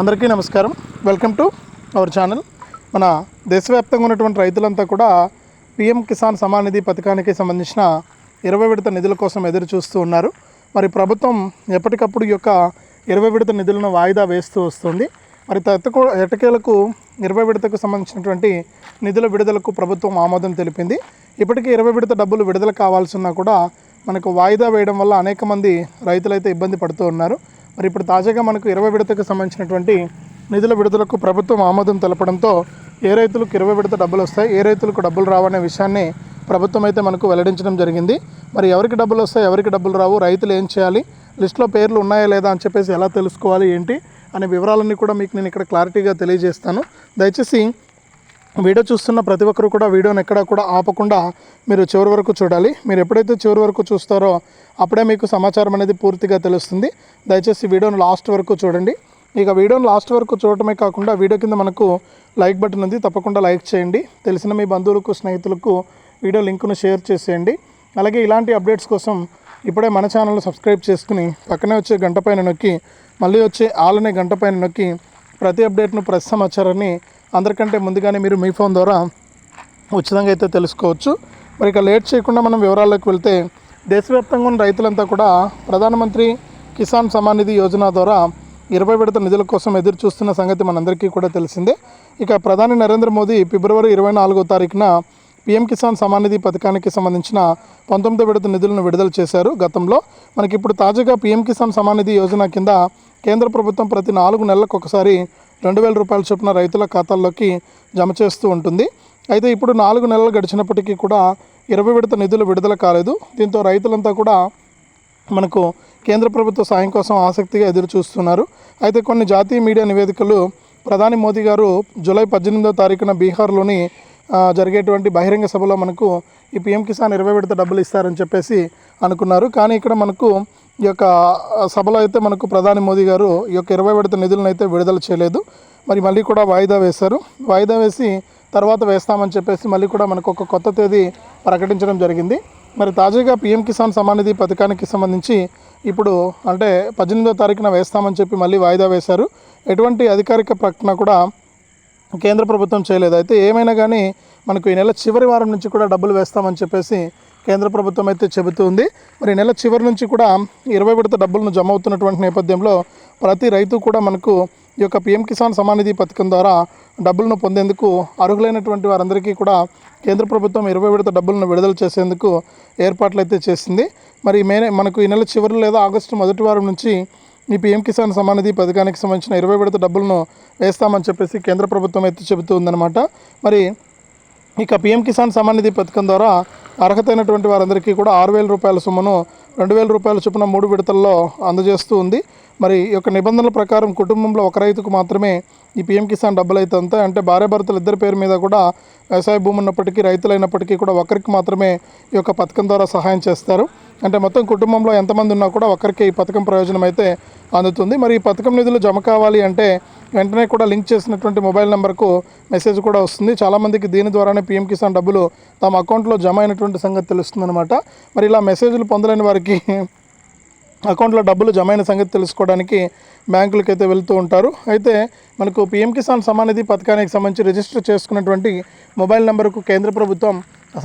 అందరికీ నమస్కారం. Welcome to our channel మన దేశవ్యాప్తంగా ఉన్నటువంటి రైతులంతా కూడా పిఎం కిసాన్ సమాన్ నిధి పథకానికి సంబంధించిన ఇరవై విడత నిధుల కోసం ఎదురు చూస్తూ ఉన్నారు. మరి ప్రభుత్వం ఎప్పటికప్పుడు ఈ యొక్క ఇరవై విడత నిధులను వాయిదా వేస్తూ వస్తుంది. మరి తత్తకు ఎటకేలకు ఇరవై విడతకు సంబంధించినటువంటి నిధుల విడుదలకు ప్రభుత్వం ఆమోదం తెలిపింది. ఇప్పటికీ ఇరవై విడత డబ్బులు విడుదల కావాల్సిన కూడా మనకు వాయిదా వేయడం వల్ల అనేక మంది రైతులైతే ఇబ్బంది పడుతూ ఉన్నారు. మరి ఇప్పుడు తాజాగా మనకు ఇరవై విడతకు సంబంధించినటువంటి నిధుల విడుదలకు ప్రభుత్వం ఆమోదం తెలపడంతో ఏ రైతులకు ఇరవై విడత డబ్బులు వస్తాయి ఏ రైతులకు డబ్బులు రావనే విషయాన్ని ప్రభుత్వం అయితే మనకు వెల్లడించడం జరిగింది. మరి ఎవరికి డబ్బులు వస్తాయి ఎవరికి డబ్బులు రావు రైతులు ఏం చేయాలి లిస్ట్లో పేర్లు ఉన్నాయా లేదా అని చెప్పేసి ఎలా తెలుసుకోవాలి ఏంటి అనే వివరాలన్నీ కూడా మీకు నేను ఇక్కడ క్లారిటీగా తెలియజేస్తాను. దయచేసి వీడియో చూస్తున్న ప్రతి ఒక్కరు కూడా వీడియోని ఎక్కడా కూడా ఆపకుండా మీరు చివరి వరకు చూడాలి. మీరు ఎప్పుడైతే చివరి వరకు చూస్తారో అప్పుడే మీకు సమాచారం అనేది పూర్తిగా తెలుస్తుంది. దయచేసి వీడియోని లాస్ట్ వరకు చూడండి. ఇక వీడియోని లాస్ట్ వరకు చూడటమే కాకుండా వీడియో కింద మనకు లైక్ బటన్ ఉంది. తప్పకుండా లైక్ చేయండి. తెలిసిన మీ బంధువులకు స్నేహితులకు వీడియో లింకును షేర్ చేసేయండి. అలాగే ఇలాంటి అప్డేట్స్ కోసం ఇప్పుడే మన ఛానల్ సబ్స్క్రైబ్ చేసుకుని పక్కనే వచ్చే గంట పైన నొక్కి మళ్ళీ వచ్చే ఆలనే గంట పైన నొక్కి ప్రతి అప్డేట్ను ప్రతి సమాచారాన్ని అందరికంటే ముందుగానే మీరు మీ ఫోన్ ద్వారా ఉచితంగా అయితే తెలుసుకోవచ్చు. మరి ఇక లేట్ చేయకుండా మనం వివరాల్లోకి వెళ్తే దేశవ్యాప్తంగా ఉన్న రైతులంతా కూడా ప్రధానమంత్రి కిసాన్ సమాన్ నిధి యోజన ద్వారా ఇరవై విడత నిధుల కోసం ఎదురు చూస్తున్న సంగతి మనందరికీ కూడా తెలిసిందే. ఇక ప్రధాని నరేంద్ర మోదీ ఫిబ్రవరి ఇరవై నాలుగో తారీఖున పీఎం కిసాన్ సమాన్ నిధి పథకానికి సంబంధించిన పంతొమ్మిదో విడత నిధులను విడుదల చేశారు గతంలో. మనకి ఇప్పుడు తాజాగా పీఎం కిసాన్ సమాన్ నిధి యోజన కింద కేంద్ర ప్రభుత్వం ప్రతి నాలుగు నెలలకు ఒకసారి రెండు వేల రూపాయల చొప్పున రైతుల ఖాతాల్లోకి జమ చేస్తూ ఉంటుంది. అయితే ఇప్పుడు నాలుగు నెలలు గడిచినప్పటికీ కూడా ఇరవై విడత నిధులు విడుదల కాలేదు. దీంతో రైతులంతా కూడా మనకు కేంద్ర ప్రభుత్వ సాయం కోసం ఆసక్తిగా ఎదురు చూస్తున్నారు అయితే కొన్ని జాతీయ మీడియా నివేదికలు ప్రధాని మోదీ గారు జూలై పద్దెనిమిదో తారీఖున బీహార్లోని జరిగేటువంటి బహిరంగ సభలో మనకు ఈ పిఎం కిసాన్ ఇరవై విడత డబ్బులు ఇస్తారని చెప్పేసి అనుకున్నారు. కానీ ఇక్కడ మనకు ఈ యొక్క సభలో అయితే మనకు ప్రధాని మోదీ గారు ఈ యొక్క ఇరవై విడత నిధులను అయితే విడుదల చేయలేదు. మరి మళ్ళీ కూడా వాయిదా వేశారు. వాయిదా వేసి తర్వాత వేస్తామని చెప్పేసి మళ్ళీ కూడా మనకు ఒక కొత్త తేదీ ప్రకటించడం జరిగింది. మరి తాజాగా పీఎం కిసాన్ సమానిధి పథకానికి సంబంధించి ఇప్పుడు అంటే పద్దెనిమిదో తారీఖున వేస్తామని చెప్పి మళ్ళీ వాయిదా వేశారు. ఎటువంటి అధికారిక ప్రకటన కూడా కేంద్ర ప్రభుత్వం చేయలేదు. అయితే ఏమైనా కానీ మనకు ఈ నెల చివరి వారం నుంచి కూడా డబ్బులు వేస్తామని చెప్పేసి కేంద్ర ప్రభుత్వం అయితే చెబుతుంది మరి ఈ నెల చివరి నుంచి కూడా ఇరవై విడత డబ్బులను జమ అవుతున్నటువంటి నేపథ్యంలో ప్రతి రైతు కూడా మనకు ఈ యొక్క పిఎం కిసాన్ సమానిధి పథకం ద్వారా డబ్బులను పొందేందుకు అర్హులైనటువంటి వారందరికీ కూడా కేంద్ర ప్రభుత్వం ఇరవై విడత డబ్బులను విడుదల చేసేందుకు ఏర్పాట్లు అయితే చేసింది. మరి మే మనకు ఈ నెల చివరి లేదా ఆగస్టు మొదటి వారం నుంచి ఈ పీఎం కిసాన్ సమానిధి పథకానికి సంబంధించిన ఇరవై విడత డబ్బులను వేస్తామని చెప్పేసి కేంద్ర ప్రభుత్వం అయితే చెబుతుందన్నమాట మరి ఇక పీఎం కిసాన్ సమాన్ నిధి పథకం ద్వారా అర్హత అయినటువంటి వారందరికీ కూడా ఆరు వేల రూపాయల సొమ్మును రెండు వేల రూపాయల చొప్పున మూడు విడతల్లో అందజేస్తూ ఉంది. మరి ఈ యొక్క నిబంధనల ప్రకారం కుటుంబంలో ఒక రైతుకు మాత్రమే ఈ పీఎం కిసాన్ డబ్బులు అయితే అంతా అంటే భార్యాభర్తలు ఇద్దరి పేరు మీద కూడా వ్యవసాయ భూమి ఉన్నప్పటికీ రైతులైనప్పటికీ కూడా ఒకరికి మాత్రమే ఈ యొక్క పథకం ద్వారా సహాయం చేస్తారు. అంటే మొత్తం కుటుంబంలో ఎంతమంది ఉన్నా కూడా ఒకరికి ఈ పథకం ప్రయోజనం అయితే అందుతుంది. మరి ఈ పథకం నిధులు జమ కావాలి అంటే వెంటనే కూడా లింక్ చేసినటువంటి మొబైల్ నెంబర్కు మెసేజ్ కూడా వస్తుంది. చాలామందికి దీని ద్వారానే పీఎం కిసాన్ డబ్బులు తమ అకౌంట్లో జమ అయినటువంటి సంగతి తెలుస్తుందన్నమాట. మరి ఇలా మెసేజ్లు పొందలేని వారికి అకౌంట్లో డబ్బులు జమ అయిన సంగతి తెలుసుకోవడానికి బ్యాంకులకి అయితే వెళ్తూ ఉంటారు. అయితే మనకు పీఎం కిసాన్ సమానిధి పథకానికి సంబంధించి రిజిస్టర్ చేసుకున్నటువంటి మొబైల్ నెంబర్కు కేంద్ర ప్రభుత్వం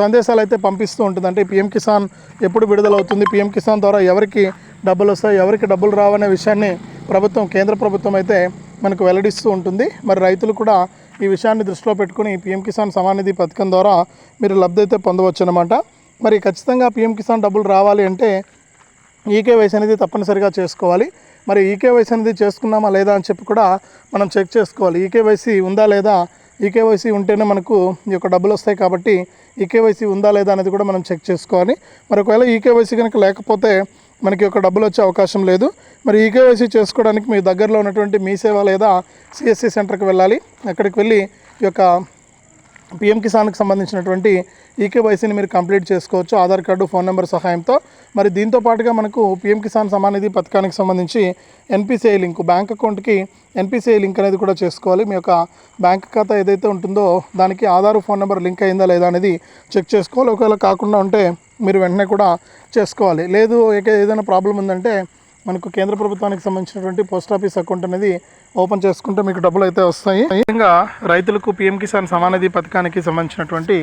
సందేశాలు అయితే పంపిస్తూ ఉంటుంది. అంటే పీఎం కిసాన్ ఎప్పుడు విడుదలవుతుంది? పీఎం కిసాన్ ద్వారా ఎవరికి డబ్బులు వస్తాయి? ఎవరికి డబ్బులు రావనే విషయాన్ని ప్రభుత్వం కేంద్ర ప్రభుత్వం అయితే మనకు వెల్లడిస్తూ ఉంటుంది. మరి రైతులు కూడా ఈ విషయాన్ని దృష్టిలో పెట్టుకుని పీఎం కిసాన్ సమానిధి పథకం ద్వారా మీరు లబ్ధి అయితే పొందవచ్చు అనమాట మరి ఖచ్చితంగా పీఎం కిసాన్ డబ్బులు రావాలి అంటే ఈకేవైసీ అనేది తప్పనిసరిగా చేసుకోవాలి. మరి ఈకేవైసీ అనేది చేసుకున్నామా లేదా అని చెప్పి కూడా మనం చెక్ చేసుకోవాలి. ఈకేవైసీ ఉందా లేదా? ఈకేవైసీ ఉంటేనే మనకు ఈ యొక్క డబ్బులు వస్తాయి కాబట్టి ఈకేవైసీ ఉందా లేదా అనేది కూడా మనం చెక్ చేసుకోవాలి. మరి ఒకవేళ ఈకేవైసీ కనుక లేకపోతే మనకి ఒక డబ్బులు వచ్చే అవకాశం లేదు. మరి ఈకేవైసీ చేసుకోవడానికి మీ దగ్గరలో ఉన్నటువంటి మీ సేవ లేదా సిఎస్సి సెంటర్కి వెళ్ళాలి. అక్కడికి వెళ్ళి ఈ యొక్క పిఎం కిసాన్కి సంబంధించినటువంటి ఈకేవైసీని మీరు కంప్లీట్ చేసుకోవచ్చు ఆధార్ కార్డు ఫోన్ నెంబర్ సహాయంతో. మరి దీంతో పాటుగా మనకు పిఎం కిసాన్ సమానిధి పథకానికి సంబంధించి ఎన్పిసిఐ లింక్ బ్యాంక్ అకౌంట్కి ఎన్పిసిఐ లింక్ అనేది కూడా చేసుకోవాలి. మీ యొక్క బ్యాంక్ ఖాతా ఏదైతే ఉంటుందో దానికి ఆధార్ ఫోన్ నెంబర్ లింక్ అయిందా లేదా అనేది చెక్ చేసుకోవాలి. ఒకవేళ కాకుండా ఉంటే మీరు వెంటనే కూడా చేసుకోవాలి. లేదు ఏదైనా ప్రాబ్లం ఉందంటే మనకు కేంద్ర ప్రభుత్వానికి సంబంధించినటువంటి పోస్ట్ ఆఫీస్ అకౌంట్ అనేది ఓపెన్ చేసుకుంటే మీకు డబ్బులు అయితే వస్తాయి. ముఖ్యంగా రైతులకు పిఎం కిసాన్ సమానిధి పథకానికి సంబంధించినటువంటి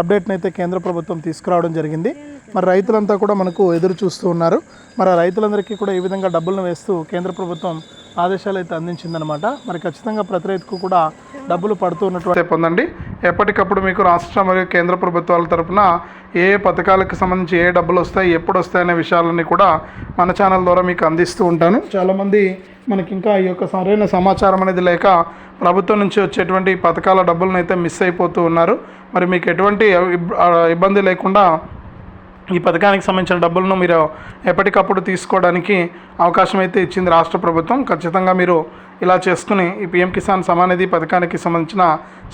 అప్డేట్ని అయితే కేంద్ర ప్రభుత్వం తీసుకురావడం జరిగింది. మరి రైతులంతా కూడా మనకు ఎదురు చూస్తూ ఉన్నారు. మరి రైతులందరికీ కూడా ఈ విధంగా డబ్బులను వేస్తూ కేంద్ర ప్రభుత్వం ఆదేశాలు అయితే అందించిందనమాట మరి ఖచ్చితంగా ప్రతి రైతుకు కూడా డబ్బులు పడుతూ ఉన్నటువంటి పొందండి ఎప్పటికప్పుడు మీకు రాష్ట్ర మరియు కేంద్ర ప్రభుత్వాల తరపున ఏ పథకాలకు సంబంధించి ఏ డబ్బులు వస్తాయి ఎప్పుడు వస్తాయనే విషయాలన్నీ కూడా మన ఛానల్ ద్వారా మీకు అందిస్తూ ఉంటాను. చాలామంది మనకి ఇంకా ఈ యొక్క సరైన సమాచారం అనేది లేక ప్రభుత్వం నుంచి వచ్చేటువంటి పథకాల డబ్బులను అయితే మిస్ అయిపోతూ ఉన్నారు. మరి మీకు ఎటువంటి ఇబ్బంది లేకుండా ఈ పథకానికి సంబంధించిన డబ్బులను మీరు ఎప్పటికప్పుడు తీసుకోవడానికి అవకాశం అయితే ఇచ్చింది రాష్ట్ర ప్రభుత్వం. ఖచ్చితంగా మీరు ఇలా చేసుకుని ఈ పిఎం కిసాన్ సమానిధి పథకానికి సంబంధించిన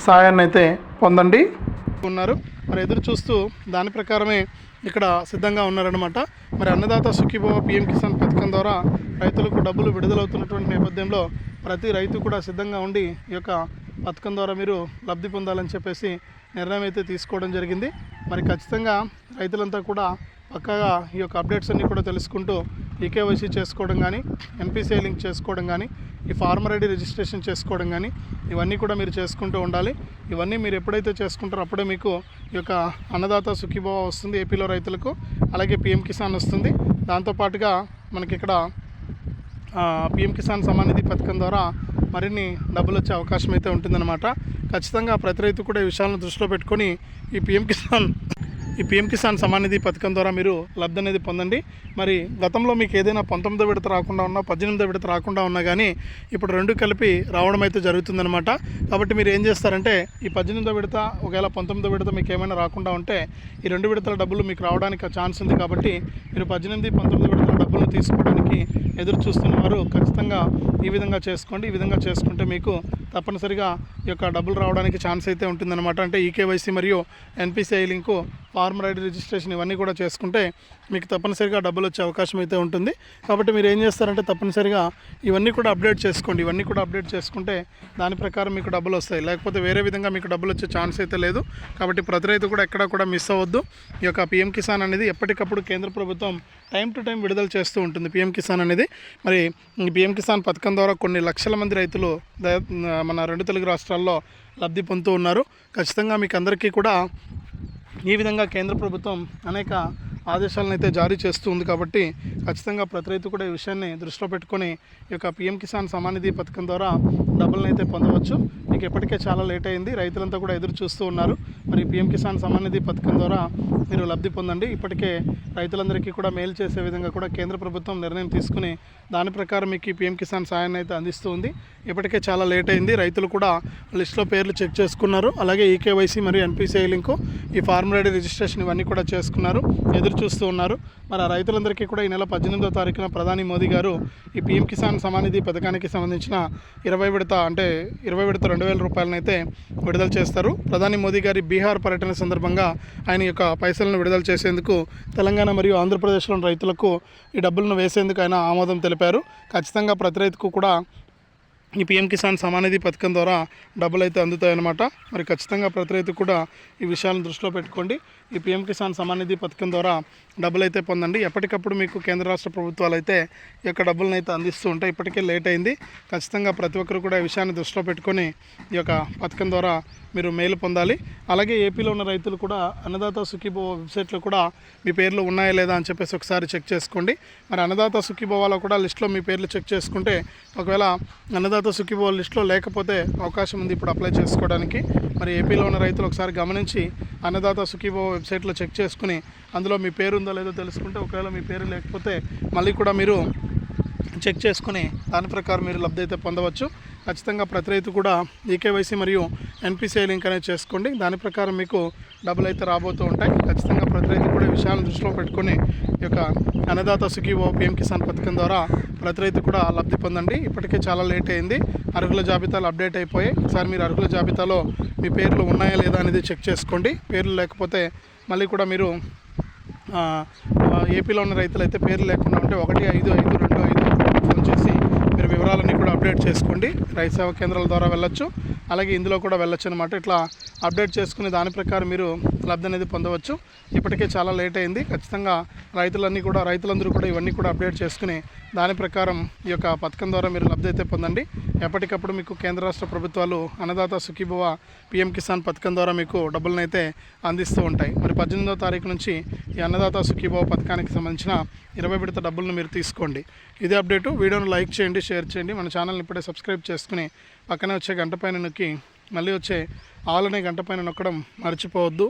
సాయాన్ని అయితే పొందండి. ఉన్నారు. మరి ఎదురు చూస్తూ దాని ప్రకారమే ఇక్కడ సిద్ధంగా ఉన్నారనమాట మరి అన్నదాత సుఖీభవ పిఎం కిసాన్ పథకం ద్వారా రైతులకు డబ్బులు విడుదలవుతున్నటువంటి నేపథ్యంలో ప్రతి రైతు కూడా సిద్ధంగా ఉండి ఈ యొక్క పథకం ద్వారా మీరు లబ్ధి పొందాలని చెప్పేసి నిర్ణయం అయితే తీసుకోవడం జరిగింది. మరి ఖచ్చితంగా రైతులంతా కూడా పక్కాగా ఈ యొక్క అప్డేట్స్ అన్నీ కూడా తెలుసుకుంటూ ఈకేవైసీ చేసుకోవడం కానీ ఎన్పిసిఐ లింక్ చేసుకోవడం కానీ ఈ ఫార్మర్ ఐడి రిజిస్ట్రేషన్ చేసుకోవడం కానీ ఇవన్నీ కూడా మీరు చేసుకుంటూ ఉండాలి. ఇవన్నీ మీరు ఎప్పుడైతే చేసుకుంటారో అప్పుడే మీకు ఈ యొక్క అన్నదాత సుఖీభావ వస్తుంది ఏపీలో రైతులకు అలాగే పిఎం కిసాన్ వస్తుంది. దాంతోపాటుగా మనకి ఇక్కడ పిఎం కిసాన్ సమానిధి పథకం ద్వారా మరిన్ని డబ్బులు వచ్చే అవకాశం అయితే ఉంటుందన్నమాట. ఖచ్చితంగా ప్రతి రైతు కూడా ఈ విషయాలను దృష్టిలో పెట్టుకొని ఈ పిఎం కిసాన్ ఈ పిఎం కిసాన్ సమానిధి పథకం ద్వారా మీరు లబ్ధి అనేది పొందండి. మరి గతంలో మీకు ఏదైనా పంతొమ్మిదో విడత రాకుండా ఉన్నా పద్దెనిమిదో విడత రాకుండా ఉన్నా కానీ ఇప్పుడు రెండు కలిపి రావడం అయితే జరుగుతుందన్నమాట. కాబట్టి మీరు ఏం చేస్తారంటే ఈ పద్దెనిమిదో విడత ఒకవేళ పంతొమ్మిదో విడత మీకు ఏమైనా రాకుండా ఉంటే ఈ రెండు విడతల డబ్బులు మీకు రావడానికి ఛాన్స్ ఉంది కాబట్టి మీరు పద్దెనిమిది పంతొమ్మిది విడతల డబ్బులు తీసుకోవడానికి ఎదురు చూస్తున్న వారు ఖచ్చితంగా ఈ విధంగా చేసుకోండి. ఈ విధంగా చేసుకుంటే మీకు తప్పనిసరిగా ఈ యొక్క డబ్బులు రావడానికి ఛాన్స్ అయితే ఉంటుందన్నమాట. అంటే ఈకేవైసీ మరియు NPCI link farmer ID registration ఇవన్నీ కూడా చేసుకుంటే మీకు తప్పనిసరిగా డబ్బులు వచ్చే అవకాశం అయితే ఉంటుంది. కాబట్టి మీరు ఏం చేస్తారంటే తప్పనిసరిగా ఇవన్నీ కూడా అప్డేట్ చేసుకోండి. ఇవన్నీ కూడా అప్డేట్ చేసుకుంటే దాని ప్రకారం మీకు డబ్బులు వస్తాయి. లేకపోతే వేరే విధంగా మీకు డబ్బులు వచ్చే ఛాన్స్ అయితే లేదు. కాబట్టి ప్రతి రైతు కూడా ఎక్కడా కూడా మిస్ అవ్వద్దు. ఈ యొక్క పిఎం కిసాన్ అనేది ఎప్పటికప్పుడు కేంద్ర ప్రభుత్వం టైం టు టైం విడుదల చేస్తూ ఉంటుంది పిఎం కిసాన్ అనేది. మరి పిఎం కిసాన్ పథకం ద్వారా కొన్ని లక్షల మంది రైతులు మన రెండు తెలుగు రాష్ట్రాల్లో లబ్ధి పొందుతూ ఉన్నారు. ఖచ్చితంగా మీకు అందరికీ కూడా ఈ విధంగా కేంద్ర ప్రభుత్వం అనేక ఆదేశాలను అయితే జారీ చేస్తూ ఉంది కాబట్టి ఖచ్చితంగా ప్రతి రైతు కూడా ఈ విషయాన్ని దృష్టిలో పెట్టుకొని ఈ యొక్క పిఎం కిసాన్ సమానిధి పథకం ద్వారా డబ్బులను అయితే పొందవచ్చు. మనకి ఇప్పటికే చాలా లేట్ అయింది. రైతులంతా కూడా ఎదురు చూస్తూ ఉన్నారు. మరి పిఎం కిసాన్ సమానిధి పథకం ద్వారా మీరు లబ్ధి పొందండి. ఇప్పటికే రైతులందరికీ కూడా మేలు చేసే విధంగా కూడా కేంద్ర ప్రభుత్వం నిర్ణయం తీసుకుని దాని ప్రకారం మీకు ఈ పిఎం కిసాన్ సాయాన్ని అయితే అందిస్తూ ఉంది ఇప్పటికే చాలా లేట్ అయింది. రైతులు కూడా లిస్ట్లో పేర్లు చెక్ చేసుకున్నారు. అలాగే ఈకేవైసీ మరియు ఎన్పిసిఐ లింకు ఈ ఫార్మర్ ఐడి రిజిస్ట్రేషన్ ఇవన్నీ కూడా చేసుకున్నారు. ఎదురు చూస్తూ ఉన్నారు. మరి ఆ రైతులందరికీ కూడా ఈ నెల పద్దెనిమిదో తారీఖున ప్రధాని మోదీ గారు ఈ పిఎం కిసాన్ సమానిధి పథకానికి సంబంధించిన ఇరవై విడత అంటే ఇరవై విడత రెండు వేల రూపాయలను అయితే విడుదల చేస్తారు. ప్రధాని మోదీ గారి బీహార్ పర్యటన సందర్భంగా ఆయన యొక్క పైసలను విడుదల చేసేందుకు తెలంగాణ మరియు ఆంధ్రప్రదేశ్లోని రైతులకు ఈ డబ్బులను వేసేందుకు ఆయన ఆమోదం తెలిపారు. ఖచ్చితంగా ప్రతి రైతుకు కూడా ఈ పిఎం కిసాన్ సమానిధి పథకం ద్వారా డబ్బులు అయితే అందుతాయన్నమాట. మరి ఖచ్చితంగా ప్రతి రైతు కూడా ఈ విషయాలను దృష్టిలో పెట్టుకోండి. ఈ పిఎం కిసాన్ సమానిధి పథకం ద్వారా డబ్బులు అయితే పొందండి. ఎప్పటికప్పుడు మీకు కేంద్ర రాష్ట్ర ప్రభుత్వాలు అయితే ఈ యొక్క డబ్బులను అయితే అందిస్తూ ఉంటాయి ఇప్పటికే లేట్ అయింది. ఖచ్చితంగా ప్రతి ఒక్కరు కూడా ఈ విషయాన్ని దృష్టిలో పెట్టుకొని ఈ యొక్క పథకం ద్వారా మీరు మేలు పొందాలి. అలాగే ఏపీలో ఉన్న రైతులు కూడా అన్నదాత సుఖీభవ వెబ్సైట్లో కూడా మీ పేర్లు ఉన్నాయా లేదా అని చెప్పేసి ఒకసారి చెక్ చేసుకోండి. మరి అన్నదాత సుఖీభవాలో కూడా లిస్ట్లో మీ పేర్లు చెక్ చేసుకుంటే ఒకవేళ అన్నదాత సుఖీభవ లిస్ట్లో లేకపోతే అవకాశం ఉంది ఇప్పుడు అప్లై చేసుకోవడానికి. మరి ఏపీలో ఉన్న రైతులు ఒకసారి గమనించి అన్నదాత సుఖీభవ వెబ్సైట్లో చెక్ చేసుకుని అందులో మీ పేరు ఉందో లేదో తెలుసుకుంటే ఒకవేళ మీ పేరు లేకపోతే మళ్ళీ కూడా మీరు చెక్ చేసుకుని దాని ప్రకారం మీరు లబ్ధి అయితే పొందవచ్చు. ఖచ్చితంగా ప్రతి రైతు కూడా ఈకేవైసీ మరియు ఎన్పిసిఐ లింక్ అనేది చేసుకోండి. దాని ప్రకారం మీకు డబ్బులు అయితే రాబోతూ ఉంటాయి. ఖచ్చితంగా ప్రతి రైతు కూడా విషయాలను దృష్టిలో పెట్టుకొని ఈ యొక్క అన్నదాత సుఖీవో పిఎం కిసాన్ పథకం ద్వారా ప్రతి రైతు కూడా లబ్ధి పొందండి. ఇప్పటికే చాలా లేట్ అయింది. అర్హుల జాబితాలు అప్డేట్ అయిపోయాయి. ఒకసారి మీరు అర్హుల జాబితాలో మీ పేర్లు ఉన్నాయా లేదా అనేది చెక్ చేసుకోండి. పేర్లు లేకపోతే మళ్ళీ కూడా మీరు ఏపీలో ఉన్న రైతులు అయితే పేర్లు లేకుండా ఉంటే ఒకటి ఐదు ఐదు రెండు ఐదు ఫోన్ చేసి అప్డేట్ చేసుకోండి. రైతు సేవా కేంద్రాల ద్వారా వెళ్ళొచ్చు. అలాగే ఇందులో కూడా వెళ్ళొచ్చు అనమాట ఇట్లా అప్డేట్ చేసుకుని దాని ప్రకారం మీరు లబ్ధి అనేది పొందవచ్చు. ఇప్పటికే చాలా లేట్ అయింది. ఖచ్చితంగా రైతులన్నీ కూడా రైతులందరూ కూడా ఇవన్నీ కూడా అప్డేట్ చేసుకుని దాని ప్రకారం ఈ యొక్క పథకం ద్వారా మీరు లబ్ధి అయితే పొందండి. ఎప్పటికప్పుడు మీకు కేంద్ర రాష్ట్ర ప్రభుత్వాలు అన్నదాత సుఖీభవ పిఎం కిసాన్ పథకం ద్వారా మీకు డబ్బులను అయితే అందిస్తూ ఉంటాయి. మరి పద్దెనిమిదో తారీఖు నుంచి ఈ అన్నదాత సుఖీభవ పథకానికి సంబంధించిన ఇరవై విడత డబ్బులను మీరు తీసుకోండి. ఇదే అప్డేటు. వీడియోను లైక్ చేయండి షేర్ చేయండి. మన ఛానల్ని ఇప్పుడే సబ్స్క్రైబ్ చేసుకుని పక్కనే వచ్చే గంట పైన నొక్కి మళ్ళీ వచ్చే ఆలనే గంట పైన నొక్కడం మర్చిపోవద్దు.